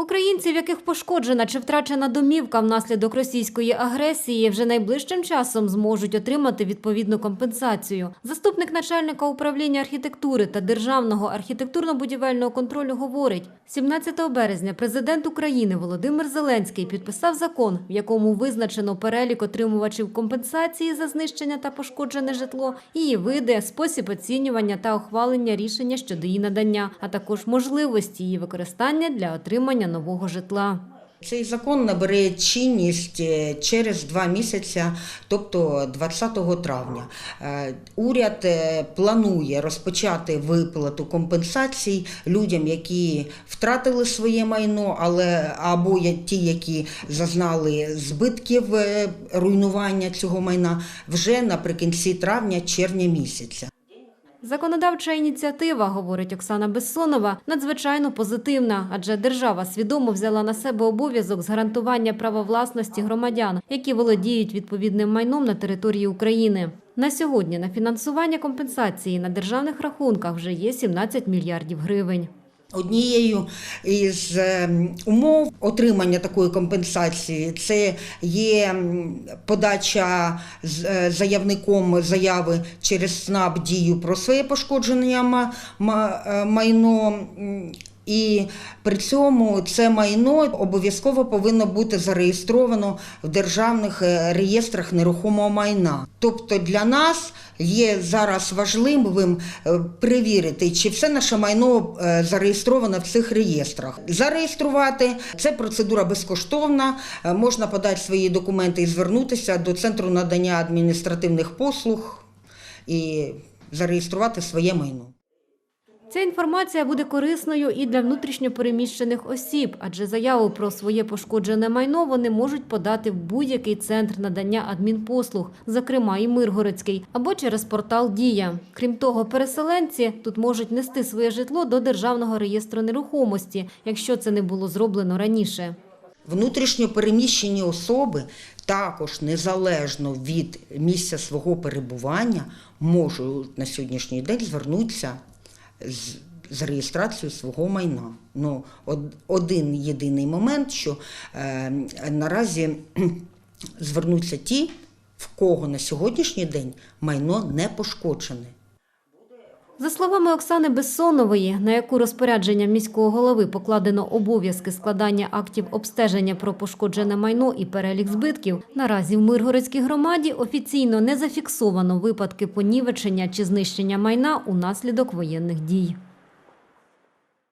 Українців, яких пошкоджена чи втрачена домівка внаслідок російської агресії, вже найближчим часом зможуть отримати відповідну компенсацію. Заступник начальника управління архітектури та державного архітектурно-будівельного контролю говорить: 17 березня президент України Володимир Зеленський підписав закон, в якому визначено перелік отримувачів компенсації за знищення та пошкоджене житло, її види, спосіб оцінювання та ухвалення рішення щодо її надання, а також можливості її використання для отримання нового житла. Цей закон набере чинність е, через два місяці, тобто 20 травня. Е, Уряд е, планує розпочати виплату компенсацій людям, які втратили своє майно, але або ті, які зазнали збитків руйнування цього майна вже наприкінці травня-червня місяця. Законодавча ініціатива, говорить Оксана Бессонова, надзвичайно позитивна, адже держава свідомо взяла на себе обов'язок з гарантування права власності громадян, які володіють відповідним майном на території України. На сьогодні на фінансування компенсації на державних рахунках вже є 17 мільярдів гривень. Однією із ем, умов отримання такої компенсації це є подача е, заявником заяви через СНАП дію про своє пошкодження е, майно. І при цьому це майно обов'язково повинно бути зареєстровано в державних е, реєстрах нерухомого майна. Тобто для нас є зараз важливим е, перевірити, чи все наше майно е, зареєстровано в цих реєстрах. Зареєструвати це процедура безкоштовна. Можна подати свої документи і звернутися до центру надання адміністративних послуг і зареєструвати своє майно. Ця інформація буде корисною і для внутрішньопереміщених осіб, адже заяву про своє пошкоджене майно вони можуть подати в будь-який центр надання адмінпослуг, зокрема і Миргородський, або через портал Дія. Крім того, переселенці тут можуть нести своє житло до державного реєстру нерухомості, якщо це не було зроблено раніше. Внутрішньо переміщені особи також незалежно від місця свого перебування можуть на сьогоднішній день звернутися з, з реєстрацією свого майна. Ну, од- один єдиний момент, що е, наразі звернуться ті, в кого на сьогоднішній день майно не пошкоджене. За словами Оксани Бессонової, на яку розпорядження міського голови покладено обов'язки складання актів обстеження про пошкоджене майно і перелік збитків, наразі в Миргородській громаді офіційно не зафіксовано випадки понівечення чи знищення майна унаслідок воєнних дій.